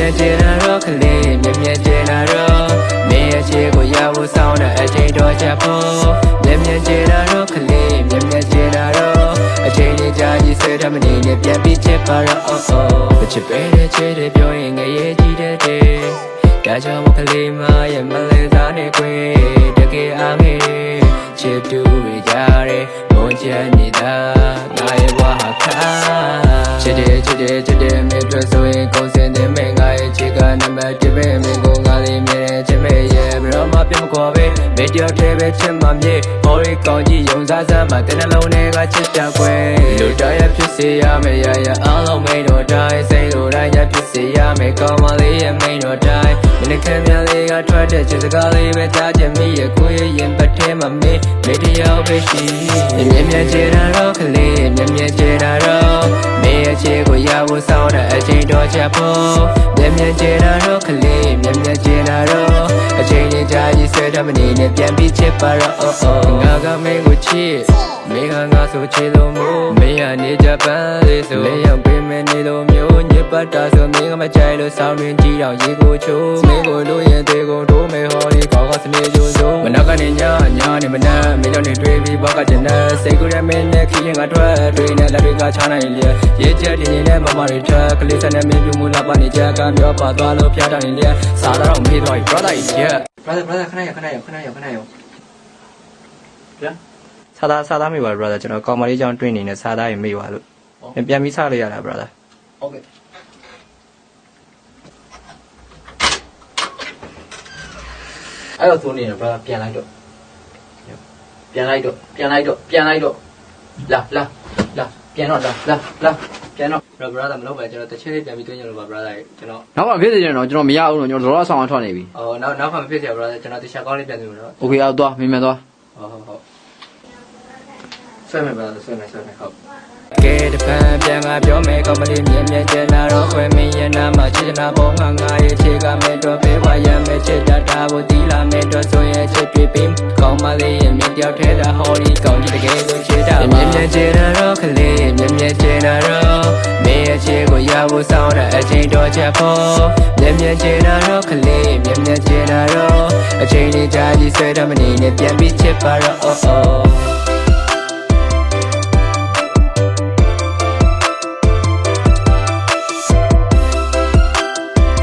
တော့ကလေးမြက်မြက်ကျင်လာတော့မင်းရဲ့ချေကိုရဖို့စောင်းတဲ့အချိန်တော်ချက်ဖို့မြက်မြက်ကျင်လာတော့ကလေးမြက်မြက်ကျင်လာတော့အချိန်လေးကြာကြီးဆွဲတမနေနဲ့ပြန်ပြီးချစ်ပါတော့ oh oh ချစ်ပဲတဲ့ချစ်တဲ့ပြောရင်ငရေကြီးတဲ့တဲ့ဒါကြောင့်မကလေးမရဲ့မလေးသားနဲ့ခွေတကယ်အားမေချစ်တူရကြတဲ့မွန်ချမ်းနေတာငါရဲ့ဘဝဟာခါချစ်တယ်ချစ်တယ်ချစ်တယ်မေတို့ဆိုရင်ကိုယ်စင်တဲ့မင်းငါရဲ့ချစ်က နံပါတ်1ပဲမင်းကိုငါလေးမြဲတဲ့ချစ်မေရဲ့ဘရောမပြတ်မခေါ်ပဲမေတ္တာတဲ့ပဲချစ်မှမြေဟော်ရီကောင်းကြီးယုံစားစမ်းမှတဲ့နှလုံးထဲကချစ်တာခွဲလူတော်ရဲ့ဖြစ်စေရမယ်ရရအားလုံးမိန်တော်တိုင်းစိတ်လိုတိုင်းရဖြစ်စေရမယ်ကောင်းမလေးရဲ့မိန်တော်တိုင်းမင်းခင်မြလေးကထွက်တဲ့ချစ်စကားလေးပဲကြားချင်မိရဲ့ကိုယ်ရဲ့ရင်ပတ်ထဲမှာမေးမေတ္တာပဲရှိမြင်မြင်ချေတာတော့ကလေးမြင်မြင်ချေတာတော့မေရဲ့ ချေကိုရဖို့စောင်းတဲ့အချိန်တော်ချက်ဖို့မြင်မြင်ချေတာတော့ကလေးမြင်မြင်ချေတာတော့အချိန်လေးကြာကြီးဆွဲတမနေနဲ့ပြန်ပြီးချစ်ပါတော့ oh oh ငါကမင်းကိုချစ်မေကငါဆိုချေလို့မို့မေရနေကြပန်းလေးဆိုလေရောက်ပေးမယ်နေလို့မျိုးညစ်ပတ်တာဆိုမင်းကမကြိုက်လို့ဆောင်းရင်းကြည့်တော့ရေကိုချိုးမင်းကိုလို့ရင်သေးကုန်ထိုးမယ်ဟောဒီကောက်ကစနေကျိုးစိုးမနောက်ကနေညညနေမနက်မင်းတို့နေတွေ့ပြီး ဘောက်ကကျင်တဲ့စိတ်ကူးတဲ့မင်းနဲ့ခီးရင်ကထွက်တွေ့နေလက်တွေကချားနိုင်လေရေချက်တင်နေတဲ့မမတွေထက်ကလေးစနဲ့မင်းပြမှုလာပါနေကြကပြောပါသွားလို့ဖျားတာနေလေစားတော့မေးသွားပြီ brother yeah brother brother ခဏရခဏရခဏရခဏရဗျာစားသားစားသားမိပါ brother ကျွန်တော်ကောင်မလေးကြောင့်တွေ့နေနေစားသားရင်မိပါလို့ပြန်ပြီးစားလို့ရတာ brother Okay. အဲ့တော့သုံးနေတယ်ဗျာပြန်လိုက်တော့ ပြန်လိုက်တော့ပြန်လိုက်တော့ပြန်လိုက်တော့လာလာလာပြန်တော့လာလာလာပြန်တော့ brother မလုပ်ပါကျွန်တော်တစ်ချက်လေးပြန်ပြီးတွင်းကြလို့ပါ brother ကျွန်တော်နောက်မှဖြစ်စေချင်တော့ကျွန်တော်မရဘူးတော့ကျွန်တော်ဒေါ်လာဆောင်အောင်ထွက်နေပြီအော်နောက်နောက်မှမဖြစ်စေ brother ကျွန်တော်တစ်ချက်ကောင်းလေးပြန်ပြီးတော့ okay အောက်သွားမင်းမြန်သွားဟုတ်ဟုတ်ဟုတ်ဆွဲမယ် brother ဆွဲမယ်ဆွဲမယ်ဟုတ်ကဲတပံပြန်ကပြောမယ်ကောင်းမလေးမြဲမြဲကျနာတော့ခွဲမင်းရဲ့နာမှာချစ်နာပေါ်ငါငါရဲ့ခြေကမဲ့တော့ပေးဝါရမဲ့ချစ်တတ်တာကိုတီး ယောက်ထဲတာဟောဒီကောင်းကြီးတကယ်လို့ချစ်တာမြင်မြင်ကျင်လာတော့ကလေးမြင်မြင်ကျင်လာတော့မင်းရဲ့ခြေကိုရဖို့စောင်းတဲ့အချိန်တော်ချက်ဖို့မြင်မြင်ကျင်လာတော့ကလေးမြင်မြင်ကျင်လာတော့အချိန်လေးကြာကြီးဆွဲတော့မနေနဲ့ပြန်ပြီးချစ်ပါတော့ oh oh